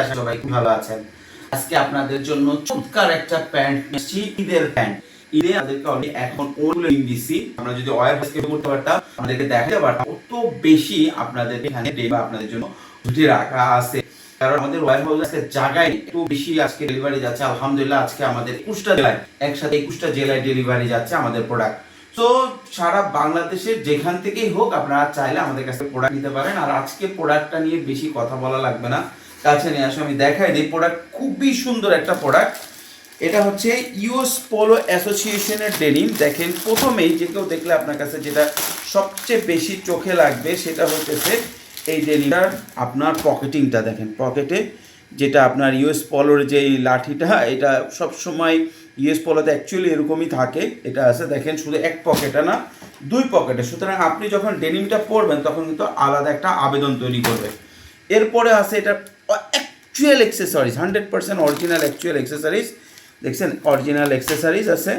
আশা সবাই ভালো আছেন। আজকে আপনাদের জন্য চমৎকার একটা প্যান্ট ঈদের প্যান্ট। ঈদে আমাদেরকে এখন আমরা যদি করতে পারতাম, আমাদেরকে দেখাতে পারতাম। কত বেশি আপনাদের এখানে ডেবা আপনাদের জন্য রাখা আছে। কারণ আমাদের ওয়ার হাউস আজকে জায়গায় একটু বেশি আজকে ডেলিভারি যাচ্ছে। আলহামদুলিল্লাহ, আজকে আমাদের একুশটা জেলায়, একসাথে একুশটা জেলায় ডেলিভারি যাচ্ছে আমাদের প্রোডাক্ট তো সারা বাংলাদেশের যেখান থেকেই হোক, আপনারা চাইলে আমাদের কাছে প্রোডাক্ট নিতে পারেন। আর আজকে প্রোডাক্টটা নিয়ে বেশি কথা বলা লাগবে না। কাছে নিয়ে আসো, আমি দেখাই দিই। প্রোডাক্ট খুবই সুন্দর একটা প্রোডাক্ট এটা হচ্ছে ইউএস পোলো অ্যাসোসিয়েশনের ডেনিম দেখেন, প্রথমেই যে কেউ দেখলে আপনার কাছে যেটা সবচেয়ে বেশি চোখে লাগবে, সেটা হচ্ছে এই ডেনিমটার আপনার পকেটিংটা দেখেন পকেটে যেটা আপনার ইউএস পলোর যে লাঠিটা, এটা সব সময় ইউএস পলোতে অ্যাকচুয়ালি এরকমই থাকে। এটা আছে, দেখেন, শুধু এক পকেটে না, দুই পকেটে সুতরাং আপনি যখন ডেনিমটা পরবেন, তখন কিন্তু আলাদা একটা আবেদন তৈরি করবে। এরপরে আছে এটা actual accessories hundred percent original actual accessories দেখছেন অরিজিনাল এক্সেসরিজ আছে।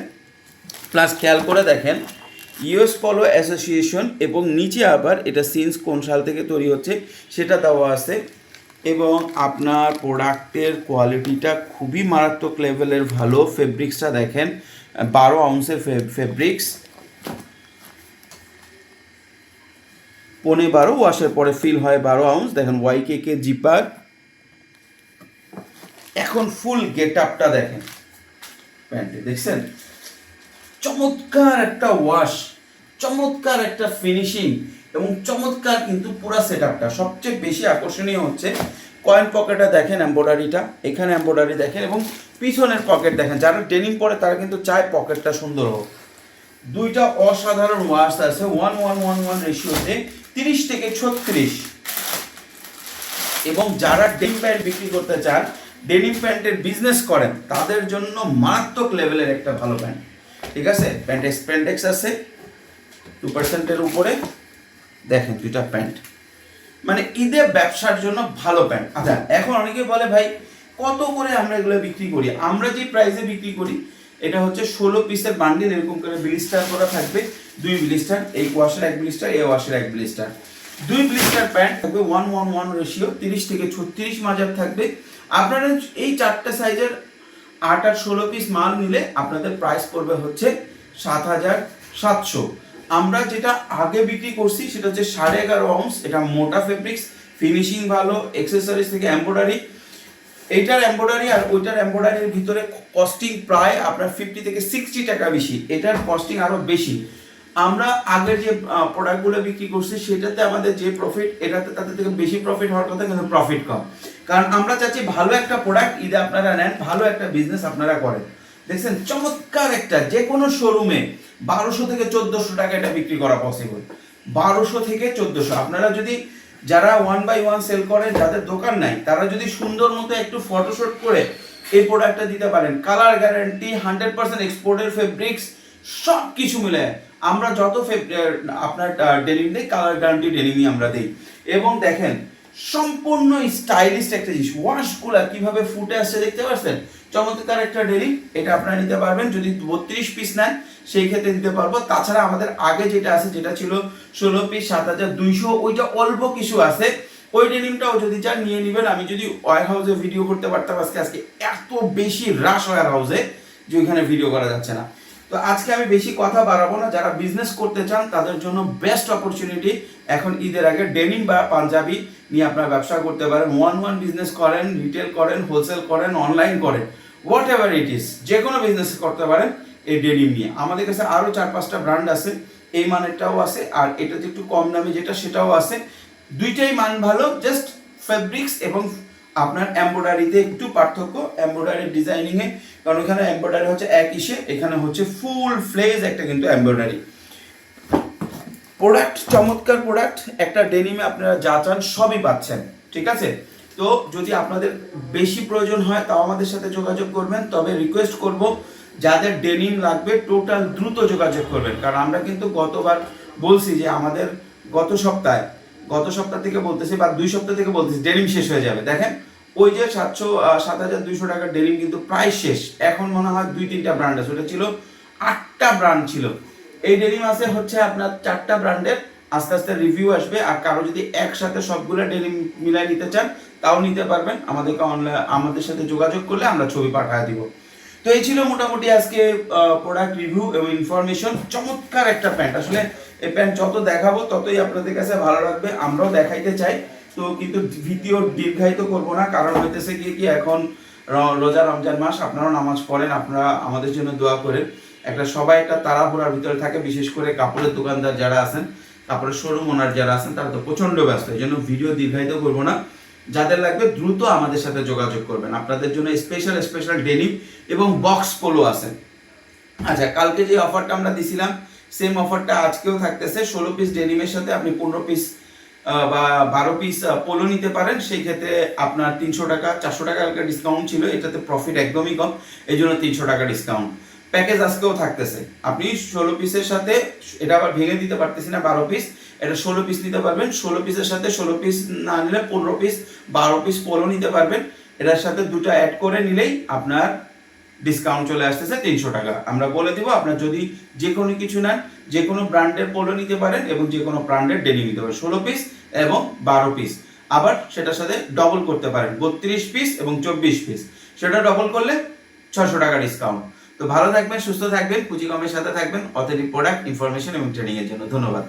প্লাস খেয়াল করে দেখেন ইউএস পলো অ্যাসোসিয়েশন এবং নিচে আবার এটা সিন্স কোন সাল থেকে তৈরি হচ্ছে, সেটা দেওয়া আছে। এবং আপনার প্রোডাক্টের কোয়ালিটিটা খুবই মারাত্মক লেভেলের ভালো। ফেব্রিক্সটা দেখেন, বারো আউন্সের ফেব্রিক্স পনে বারো ওয়াশের পরে ফিল হয় বারো আউন্স দেখেন ওয়াই কে কে জিপার এখন ফুল গেট আপটা দেখেন। প্যান্টে, দেখছেন? চমৎকার একটা ওয়াশ চমৎকার একটা ফিনিশিং এবং চমৎকার কিন্তু পুরো সেট আপটা সবচেয়ে বেশি আকর্ষণীয় হচ্ছে কয়েন পকেটটা দেখেন এম্ব্রয়ডারিটা এখানে এম্ব্রয়ডারি দেখেন এবং পিছনের পকেট দেখেন। যারা ডেনিম পরে তারা কিন্তু চায় পকেটটা সুন্দর হোক। দুইটা অসাধারণ ওয়াশ আছে ওয়ান ওয়ান ওয়ান ওয়ান রেশিওতে তিরিশ থেকে ছত্রিশ। এবং যারা ডেনিম প্যান্ট বিক্রি করতে চান ডেনিম প্যান্টের বিজনেস করেন, তাদের জন্য মারাত্মক লেভেলের একটা ভালো প্যান্ট ঠিক আছে? প্যান্ট স্প্যান্ডেক্স আছে। টু পার্সেন্টের উপরে। দেখেন দুইটা প্যান্ট মানে ঈদে ব্যবসার জন্য ভালো প্যান্ট আচ্ছা এখন অনেকে বলে, ভাই, কত করে আমরা এগুলো বিক্রি করি? আমরা যে প্রাইসে বিক্রি করি, এটা হচ্ছে ষোলো পিসের বান্ডিল এরকম করে ব্লিস্টার করা থাকবে। দুই ব্লিস্টার, এই ওয়াশের এক ব্লিস্টার, এই ওয়াশের এক ব্লিস্টার। দুই ব্লিস্টার প্যান্ট থাকবে ওয়ান ওয়ান ওয়ান রেশিও তিরিশ থেকে ছত্রিশ মাজার থাকবে। আপনারা এই চারটে সাইজের আট আর ষোলো পিস মাল নিলে আপনাদের প্রাইস পড়বে হচ্ছে সাত হাজার সাতশো। আমরা যেটা আগে বিক্রি করছি সেটা হচ্ছে সাড়ে এগারো আউন্স এটা মোটা ফেব্রিক্স ফিনিশিং ভালো এক্সেসরিজ থেকে এম্ব্রয়ডারি এইটার এম্ব্রয়ডারি আর ওইটার এম্ব্রয়ডারির ভিতরে কস্টিং প্রায় আপনার ফিফটি থেকে সিক্সটি টাকা বেশি। এটার কস্টিং আরও বেশি। আমরা আগের যে প্রোডাক্টগুলো বিক্রি করছি, সেটাতে আমাদের যে প্রফিট এটাতে তাদের থেকে বেশি প্রফিট হওয়ার কথা কিন্তু প্রফিট কম। কারণ আমরা চাচ্ছি ভালো একটা প্রোডাক্ট ঈদে আপনারা নেন, ভালো একটা বিজনেস আপনারা করেন। দেখছেন, চমৎকার একটা, যে কোনো শোরুমে বারোশো থেকে চোদ্দোশো টাকা এটা বিক্রি করা পসিবল বারোশো থেকে চোদ্দোশো। আপনারা যদি যারা ওয়ান বাই ওয়ান সেল করেন, যাদের দোকান নাই, তারা যদি সুন্দর মতো একটু ফটোশুট করে এই প্রোডাক্টটা দিতে পারেন কালার গ্যারান্টি হান্ড্রেড পার্সেন্ট এক্সপোর্টের ফেব্রিক্স সব কিছু মিলে আমরা যত আপনার ডেলিম দিই কালার গ্যারান্টি ডেলিমই আমরা দিই। এবং দেখেন, সম্পূর্ণ স্টাইলিস্ট একটা জিনিস। ওয়াশগুলা কীভাবে ফুটে আসছে দেখতে পাচ্ছেন চমৎকার একটা ডেলিম এটা আপনারা নিতে পারবেন। যদি বত্রিশ পিস নেন, সেই ক্ষেত্রে দিতে পারব। তাছাড়া আমাদের আগে যেটা আছে, যেটা ছিল ষোলো পিস সাত হাজার দুইশো, ওইটা অল্প কিছু আছে। ওই ডেনিমটাও যদি চান, নিয়ে নেবেন। আমি যদি ওয়ার হাউসে ভিডিও করতে পারতাম আজকে আজকে এত বেশি রাশ ওয়ার হাউসে যে ওইখানে ভিডিও করা যাচ্ছে না। তো আজকে আমি বেশি কথা বাড়াবো না, যারা বিজনেস করতে চান, তাদের জন্য বেস্ট অপরচুনিটি এখন ঈদের আগে ডেনিম বা পাঞ্জাবি নিয়ে আপনারা ব্যবসা করতে পারেন। ওয়ান ওয়ান বিজনেস করেন রিটেল করেন হোলসেল করেন অনলাইন করেন হোয়াট এভার ইট ইস যে কোনো বিজনেস করতে পারেন এই ডেনিম নিয়ে। আমাদের কাছে আরও চার পাঁচটা ব্র্যান্ড আছে, এই মানেরটাও আছে, আর এটা যে একটু কম দামে যেটা, সেটাও আছে। দুইটাই মান ভালো জাস্ট ফেব্রিক্স এবং আপনার এমব্রয়ডারিতে একটু পার্থক্য এমব্রয়ডারি ডিজাইনিংয়ে কারণ ওখানে এমব্রয়ডারি হচ্ছে এক ইসে, এখানে হচ্ছে ফুল ফ্লেজ একটা কিন্তু এমব্রয়ডারি প্রোডাক্ট চমৎকার প্রোডাক্ট একটা ডেনিমে আপনারা যা চান সবই পাচ্ছেন, ঠিক আছে? তো যদি আপনাদের বেশি প্রয়োজন হয়, তাও আমাদের সাথে যোগাযোগ করবেন, তবে রিকোয়েস্ট করব যাদের ডেনিম লাগবে টোটাল দ্রুত যোগাযোগ করবেন। কারণ আমরা কিন্তু গতবার বলছি যে আমাদের গত সপ্তাহে, গত সপ্তাহ থেকে বলতেছি বা দুই সপ্তাহ থেকে বলতেছি ডেনিম শেষ হয়ে যাবে। দেখেন ওই যে সাতশো সাত হাজার দুইশো টাকার ডেনিম কিন্তু প্রায় শেষ। এখন মনে হয় দুই, তিনটা ব্র্যান্ড আছে। ওটা ছিল আটটা ব্র্যান্ড ছিল। এই ডেনিম আছে হচ্ছে আপনার চারটা ব্র্যান্ডের আস্তে আস্তে রিভিউ আসবে। আর কারও যদি একসাথে সবগুলো ডেনিম মিলাই নিতে চান, তাও নিতে পারবেন। আমাদেরকে অনলাইন আমাদের সাথে যোগাযোগ করলে আমরা ছবি পাঠিয়ে দিব। তো এই ছিল মোটামুটি আজকে প্রোডাক্ট রিভিউ এবং ইনফরমেশন চমৎকার একটা প্যান্ট আসলে এই প্যান্ট যত দেখাবো, ততই আপনাদের কাছে ভালো লাগবে। আমরাও দেখাইতে চাই। তো কিন্তু ভিডিও দীর্ঘায়িত করব না, কারণ হইতেছে কি কি এখন রোজা রমজান মাস, আপনারাও নামাজ পড়েন, আপনারা আমাদের জন্য দোয়া করেন। একটা সবাই একটা তাড়াহুড়ার ভিতরে থাকে, বিশেষ করে কাপড়ের দোকানদার যারা আছেন কাপড়ের শোরুম ওনার যারা আছেন, তারা তো প্রচণ্ড ব্যস্ত, এই জন্য ভিডিও দীর্ঘায়িত করব না। যাদের লাগবে দ্রুত আমাদের সাথে যোগাযোগ করবেন, আপনাদের জন্য স্পেশাল স্পেশাল ডেনিম এবং বক্স পোলো আছে। আচ্ছা কালকে যে অফারটা আমরা দিছিলাম সেম অফারটা আজকেও থাকতেছে, ষোলো পিস ডেনিমের সাথে আপনি পনেরো পিস বা বারো পিস পোলো নিতে পারেন, সেই ক্ষেত্রে আপনার তিনশো টাকা, চারশো টাকা কালকে ডিসকাউন্ট ছিল, এটাতে প্রফিট একদমই কম এই জন্য তিনশো টাকা ডিসকাউন্ট প্যাকেজ আজকেও থাকতেছে। আপনি ষোলো পিসের সাথে, এটা আবার ভেঙে দিতে পারতেছি না, বারো পিস এটা ষোলো পিস নিতে পারবেন, ষোলো পিসের সাথে ষোলো পিস না নিলে পনেরো পিস বারো পিস পোলো নিতে পারবেন। এটার সাথে দুটো অ্যাড করে নিলেই আপনার ডিসকাউন্ট চলে আসতেছে তিনশো টাকা। আমরা বলে দিব, আপনার যদি যে কোনো কিছু নেন যে কোনো ব্র্যান্ডের পোলো নিতে পারেন এবং যে কোনো ব্র্যান্ডের ডেনি নিতে পারেন, ষোলো পিস এবং বারো পিস আবার সেটার সাথে ডবল করতে পারেন, বত্রিশ পিস এবং চব্বিশ পিস সেটা ডবল করলে ছশো টাকা ডিসকাউন্ট তো ভালো থাকবেন, সুস্থ থাকবেন পুঁজি কমের সাথে থাকবেন অথেন্টিক প্রোডাক্ট ইনফরমেশন এবং ট্রেনিং এর জন্য। ধন্যবাদ।